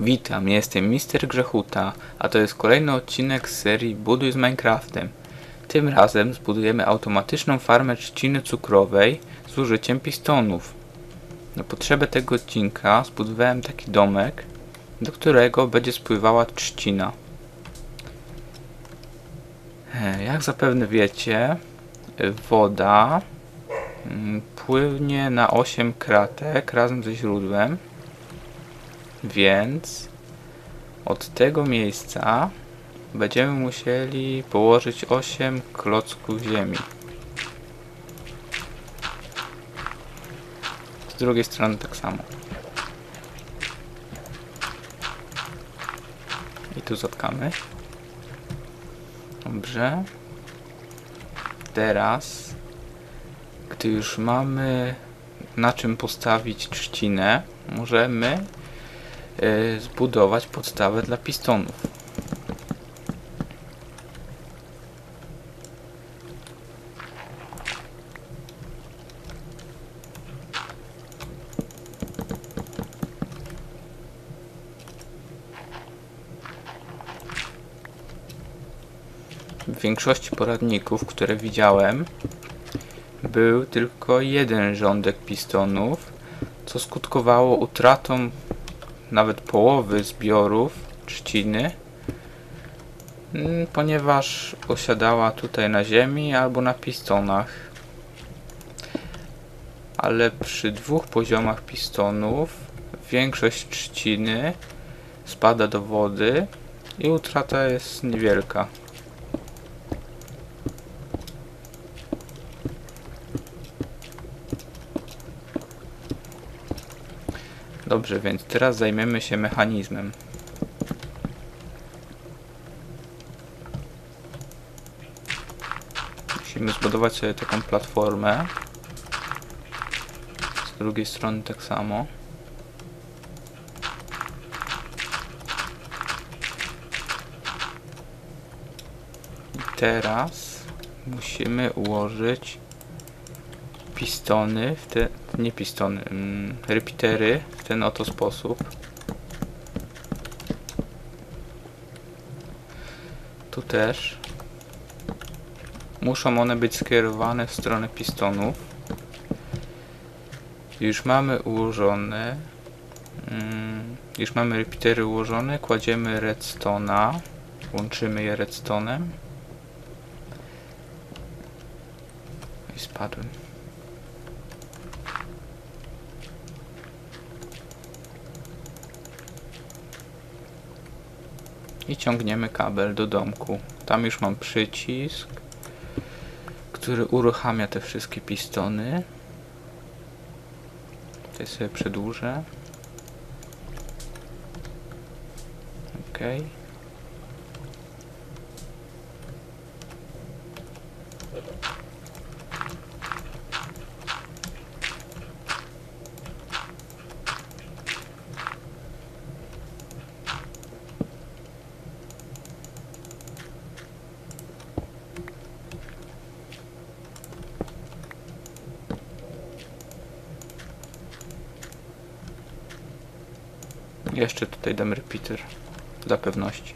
Witam, jestem Mister Grzechuta, a to jest kolejny odcinek z serii Buduj z Minecraftem. Tym razem zbudujemy automatyczną farmę trzciny cukrowej z użyciem pistonów. Na potrzebę tego odcinka zbudowałem taki domek, do którego będzie spływała trzcina. Jak zapewne wiecie, woda mm, płynie na 8 kratek razem ze źródłem. Więc od tego miejsca będziemy musieli położyć 8 klocków ziemi. Z drugiej strony tak samo. I tu zatkamy. Dobrze. Teraz, gdy już mamy na czym postawić trzcinę, możemy zbudować podstawę dla pistonów. W większości poradników, które widziałem, był tylko jeden rządek pistonów, co skutkowało utratą nawet połowy zbiorów trzciny, mm, ponieważ osiadała tutaj na ziemi albo na pistonach. Ale przy dwóch poziomach pistonów większość trzciny spada do wody i utrata jest niewielka. Dobrze, więc teraz zajmiemy się mechanizmem. Musimy zbudować sobie taką platformę. Z drugiej strony tak samo. I teraz musimy ułożyć pistony w te, nie pistony, mm, repeatery w ten oto sposób. Tu też. Muszą one być skierowane w stronę pistonów. Już mamy ułożone. Mm, już mamy repeatery ułożone. Kładziemy redstone'a. Łączymy je redstone'em. I spadłem. I ciągniemy kabel do domku. Tam już mam przycisk, który uruchamia te wszystkie pistony. Tutaj sobie przedłużę. Ok. Jeszcze tutaj dam repeater dla pewności.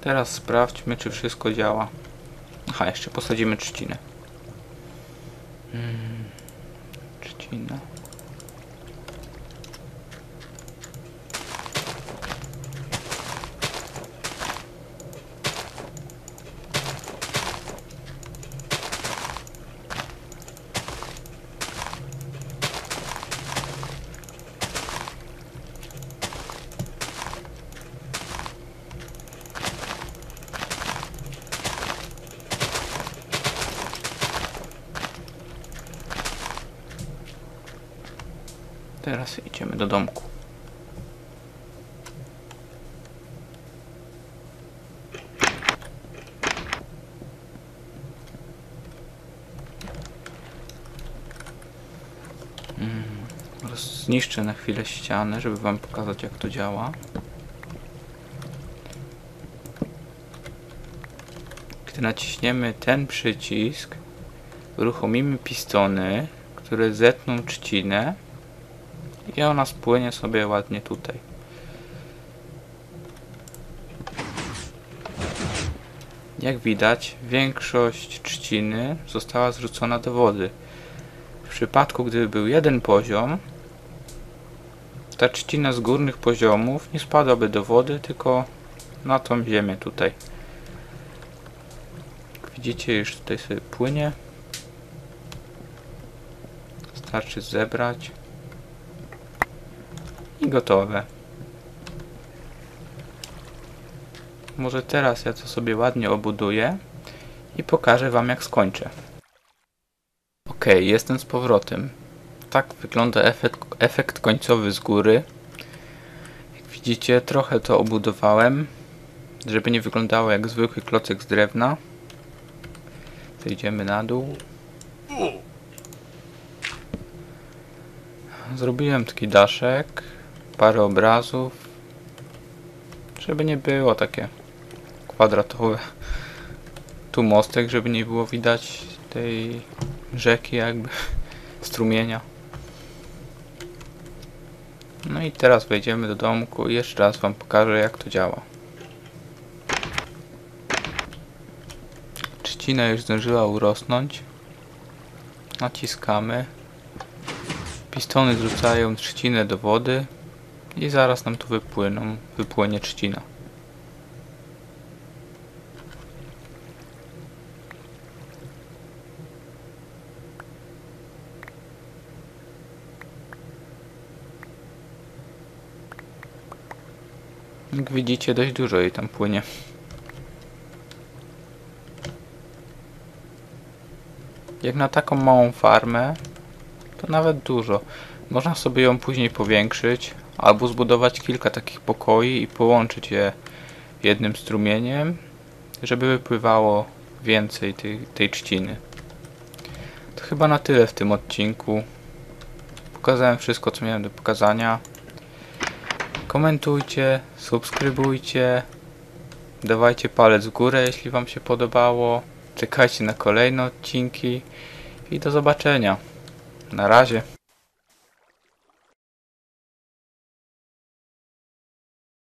Teraz sprawdźmy, czy wszystko działa. Aha, jeszcze posadzimy trzcinę. Hmm, trzcina. Teraz idziemy do domku. Mm, Zniszczę na chwilę ścianę, żeby wam pokazać jak to działa. Gdy naciśniemy ten przycisk, uruchomimy pistony, które zetną trzcinę i ona spłynie sobie ładnie tutaj. Jak widać, większość trzciny została zrzucona do wody. W przypadku, gdyby był jeden poziom, ta trzcina z górnych poziomów nie spadłaby do wody, tylko na tą ziemię tutaj. Widzicie, już tutaj sobie płynie. Starczy zebrać. I gotowe. Może teraz ja to sobie ładnie obuduję i pokażę Wam jak skończę. Ok, jestem z powrotem. Tak wygląda efekt, efekt końcowy z góry. Jak widzicie, trochę to obudowałem, żeby nie wyglądało jak zwykły klocek z drewna. Zejdziemy na dół. Zrobiłem taki daszek, parę obrazów, żeby nie było takie kwadratowe. Tu mostek, żeby nie było widać tej rzeki jakby strumienia. No i teraz wejdziemy do domku i jeszcze raz wam pokażę jak to działa. Trzcina już zdążyła urosnąć. Naciskamy. Pistony zrzucają trzcinę do wody i zaraz nam tu wypłyną, wypłynie trzcina. Jak widzicie, dość dużo jej tam płynie. Jak na taką małą farmę, to nawet dużo. Można sobie ją później powiększyć, albo zbudować kilka takich pokoi i połączyć je jednym strumieniem, żeby wypływało więcej tej, tej trzciny. To chyba na tyle w tym odcinku. Pokazałem wszystko, co miałem do pokazania. Komentujcie, subskrybujcie, dawajcie palec w górę, jeśli Wam się podobało. Czekajcie na kolejne odcinki i do zobaczenia. Na razie.